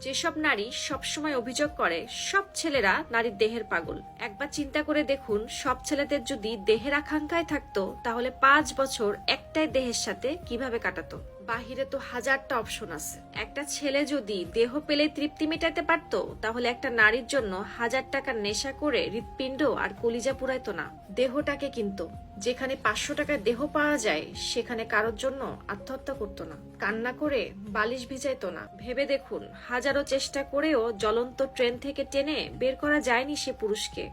যেসব নারী সবসময় অভিযোগ করে, সব ছেলেরা নারীর দেহের পাগল। একবার চিন্তা করে দেখুন, সব ছেলেদের যদি দেহের আকাঙ্ক্ষায় থাকতো, তাহলে পাঁচ বছর একটাই দেহের সাথে কীভাবে কাটাতো? বাহিরে তো হাজারটা অপশন আছে। একটা ছেলে যদি দেহ পেলে তৃপ্তি মেটাতে পারতো, তাহলে একটা নারীর জন্য হাজার টাকার নেশা করে হৃৎপিণ্ড আর কলিজা পুরাইতো না। দেহটাকে কিন্তু, যেখানে পাঁচশো টাকার দেহ পাওয়া যায়, সেখানে কারোর জন্য আত্মহত্যা করতো না। কান্না করে বালিশ ভিজাইতো না। ভেবে দেখুন, হাজারো চেষ্টা করেও জ্বলন্ত ট্রেন থেকে টেনে বের করা যায়নি সে পুরুষকে।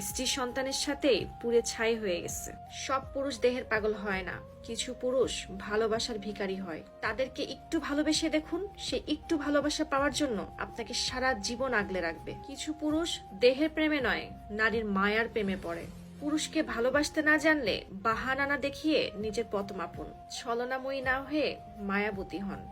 স্ত্রী সন্তানের সাথে পুড়ে ছাই হয়ে গেছে। সব পুরুষ দেহের পাগল হয় না। কিছু পুরুষ ভালোবাসার ভিখারি হয়। তাদেরকে একটু ভালোবেসে দেখুন, সে একটু ভালোবাসা পাওয়ার জন্য আপনাকে সারা জীবন আগলে রাখবে। কিছু পুরুষ দেহের প্রেমে নয়, নারীর মায়ার প্রেমে পড়ে। পুরুষকে ভালোবাসতে না জানলে বাহানা না দেখিয়ে নিজের পথ মাপুন। ছলনাময়ী না হয়ে মায়াবতী হন।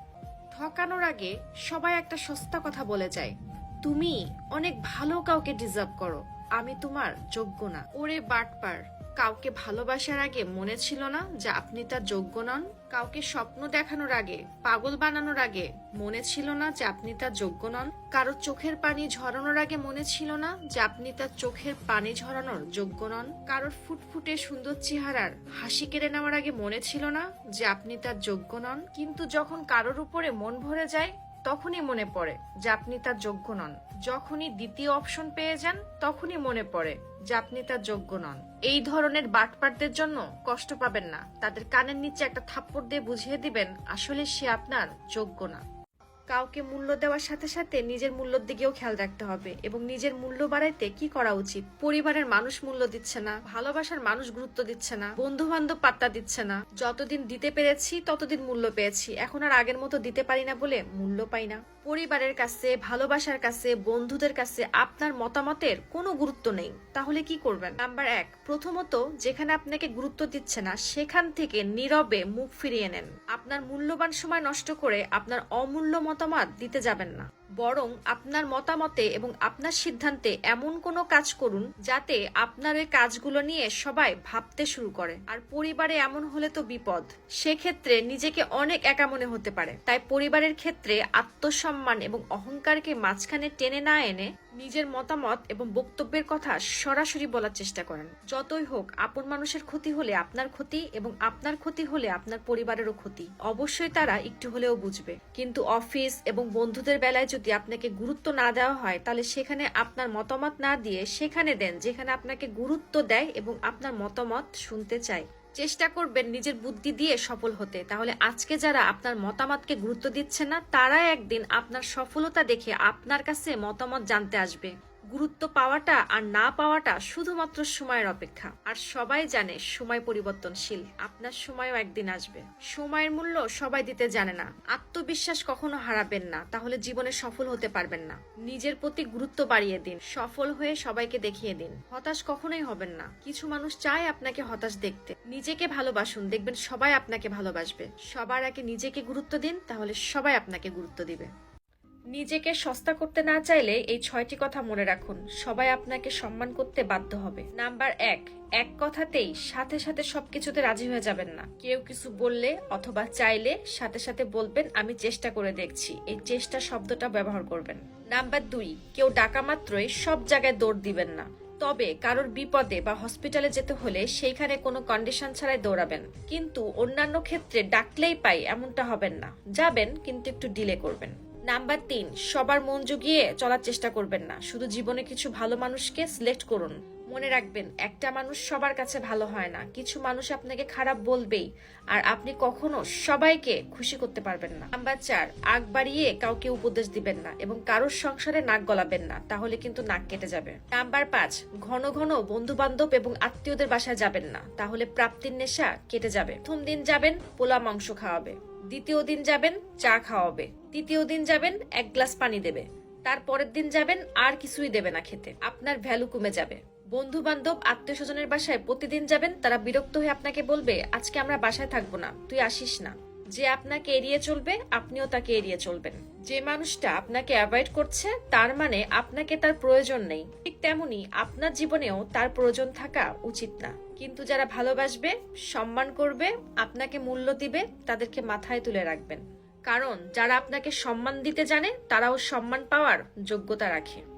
ঠকানোর আগে সবাই একটা সস্তা কথা বলে যায়, তুমি অনেক ভালো কাউকে ডিজার্ভ করো। আমি তোমার যোগ্য না। ওরে বাটপার, কাউকে ভালোবাসার আগে মনে ছিল না যে আপনি তার যোগ্য নন? কাউকে স্বপ্ন দেখানোর আগে, পাগল বানানোর আগে মনে ছিল না যে আপনি তার যোগ্য নন? কারও চোখের পানি ঝরানোর আগে মনে ছিল না যে আপনি তার চোখের পানি ঝরানোর যোগ্য নন? কারোর ফুটফুটে সুন্দর চেহারার হাসি কেড়ে নেওয়ার আগে মনে ছিল না যে আপনি তার যোগ্য নন? কিন্তু যখন কারোর উপরে মন ভরে যায় তখনই মনে পড়ে যে আপনি তার যোগ্য নন। যখনই দ্বিতীয় অপশন পেয়ে যান, তখনই মনে পড়ে যে আপনি তার যোগ্য নন। এই ধরনের বাটপাটদের জন্য কষ্ট পাবেন না। তাদের কানের নিচে একটা থাপ্পড় দিয়ে বুঝিয়ে দিবেন, আসলে সে আপনার যোগ্য না। কাউকে মূল্য দেওয়ার সাথে সাথে নিজের মূল্যর দিকেও খেয়াল রাখতে হবে এবং নিজের মূল্য বাড়াইতে কি করা উচিত? পরিবারের মানুষ মূল্য দিচ্ছে না, ভালোবাসার মানুষ গুরুত্ব দিচ্ছে না বন্ধু বান্ধব পাত্তা দিচ্ছে না। যতদিন দিতে পেরেছি, ততদিন মূল্য পেয়েছি। এখন আর আগের মতো দিতে পারি না বলে মূল্য পাই না। পরিবারের কাছে, ভালোবাসার কাছে, বন্ধুদের কাছে আপনার মতামতের কোনো গুরুত্ব নেই। তাহলে কি করবেন? নাম্বার এক, প্রথমত যেখানে আপনাকে গুরুত্ব দিচ্ছে না, সেখান থেকে নীরবে মুখ ফিরিয়ে নেন। আপনার মূল্যবান সময় নষ্ট করে আপনার অমূল্য মতামত দিতে যাবেন না। বরং আপনার মতামতে এবং আপনার সিদ্ধান্তে এমন কোনো কাজ করুন যাতে আপনার এই কাজগুলো নিয়ে সবাই ভাবতে শুরু করে। আর পরিবারে এমন হলে তো বিপদ। সেক্ষেত্রে নিজেকে অনেক একা মনে হতে পারে। তাই পরিবারের ক্ষেত্রে আত্মসম্মান এবং অহংকারকে মাঝখানে টেনে না এনে নিজের মতামত এবং বক্তব্যের কথা সরাসরি বলার চেষ্টা করেন। যতই হোক, আপন মানুষের ক্ষতি হলে আপনার ক্ষতি এবং আপনার ক্ষতি হলে আপনার পরিবারেরও ক্ষতি। অবশ্যই তারা একটু হলেও বুঝবে। কিন্তু অফিস এবং বন্ধুদের বেলায় যদি আপনাকে গুরুত্ব না দেওয়া হয়, তাহলে সেখানে আপনার মতামত না দিয়ে সেখানে দেন যেখানে আপনাকে গুরুত্ব দেয় এবং আপনার মতামত শুনতে চায়। চেষ্টা করবেন নিজের বুদ্ধি দিয়ে সফল হতে। তাহলে আজকে যারা আপনার মতামতকে গুরুত্ব দিচ্ছে না তারা একদিন আপনার সফলতা দেখে আপনার কাছে মতামত জানতে আসবে। গুরুত্ব পাওয়াটা আর না পাওয়াটা শুধুমাত্র সময়ের অপেক্ষা। আর সবাই জানে সময় পরিবর্তনশীল। আপনার সময়ও একদিন আসবে। সময়ের মূল্য সবাই দিতে জানে না। আত্মবিশ্বাস কখনো হারাবেন না। তাহলে জীবনে সফল হতে পারবেন না। নিজের প্রতি গুরুত্ব বাড়িয়ে দিন। সফল হয়ে সবাইকে দেখিয়ে দিন। হতাশ কখনোই হবেন না। কিছু মানুষ চায় আপনাকে হতাশ দেখতে। নিজেকে ভালোবাসুন। দেখবেন সবাই আপনাকে ভালোবাসবে। সবার আগে নিজেকে গুরুত্ব দিন, তাহলে সবাই আপনাকে গুরুত্ব দিবে। নিজেকে সস্তা করতে না চাইলে এই ছয়টি কথা মনে রাখুন। সবাই আপনাকে সম্মান করতে বাধ্য হবে। নাম্বার এক এক কথাতেই সাথে সাথে সবকিছুতে রাজি হয়ে যাবেন না। কেউ কিছু বললে অথবা চাইলে সাথে সাথে বলবেন, আমি চেষ্টা করে দেখছি। এই চেষ্টা শব্দটা ব্যবহার করবেন। নাম্বার দুই, কেউ ডাকা মাত্রই সব জায়গায় দৌড় দিবেন না। তবে কারোর বিপদে বা হসপিটালে যেতে হলে সেইখানে কোনো কন্ডিশন ছাড়াই দৌড়াবেন। কিন্তু অন্যান্য ক্ষেত্রে ডাকলেই পাই এমনটা হবেন না। যাবেন, কিন্তু একটু ডিলে করবেন। নাম্বার তিন, সবার মন জুগিয়ে চলার চেষ্টা করবেন না। শুধু জীবনে কিছু ভালো মানুষকে সিলেক্ট করুন। মনে রাখবেন, একটা মানুষ সবার কাছে ভালো হয় না। কিছু মানুষ আপনাকে খারাপ বলবেই, আর আপনি কখনো সবাইকে খুশি করতে পারবেন না। নাম্বার চার, আগ বাড়িয়ে কাউকে উপদেশ দিবেন না এবং কারোর সংসারে নাক গলাবেন না, তাহলে কিন্তু নাক কেটে যাবে। নাম্বার পাঁচ, ঘন ঘন বন্ধু বান্ধব এবং আত্মীয়দের বাসায় যাবেন না, তাহলে প্রাপ্তির নেশা কেটে যাবে। প্রথম দিন যাবেন পোলা মাংস খাওয়াবে। দ্বিতীয় দিন যাবেন, চা খাওয়াবে। তৃতীয় দিন যাবেন, এক গ্লাস পানি দেবে। তারপরের দিন যাবেন, আর কিছুই দেবে না খেতে। আপনার ভ্যালু কমে যাবে। বন্ধু বান্ধব আত্মীয় স্বজনের বাসায় প্রতিদিন যাবেন, তারা বিরক্ত হয়ে আপনাকে বলবে, আজকে আমরা বাসায় থাকব না, তুই আসিস না। যে আপনাকে এড়িয়ে চলবে, আপনিও তাকে এড়িয়ে চলবেন। যে মানুষটা আপনাকে অ্যাভয়েড করছে, তার মানে আপনাকে তার প্রয়োজন নেই। ঠিক তেমনি আপনার জীবনেও তার প্রয়োজন থাকা উচিত না। কিন্তু যারা ভালোবাসবে, সম্মান করবে, আপনাকে মূল্য দিবে, তাদেরকে মাথায় তুলে রাখবেন। কারণ যারা আপনাকে সম্মান দিতে জানে, তারাও সম্মান পাওয়ার যোগ্যতা রাখে।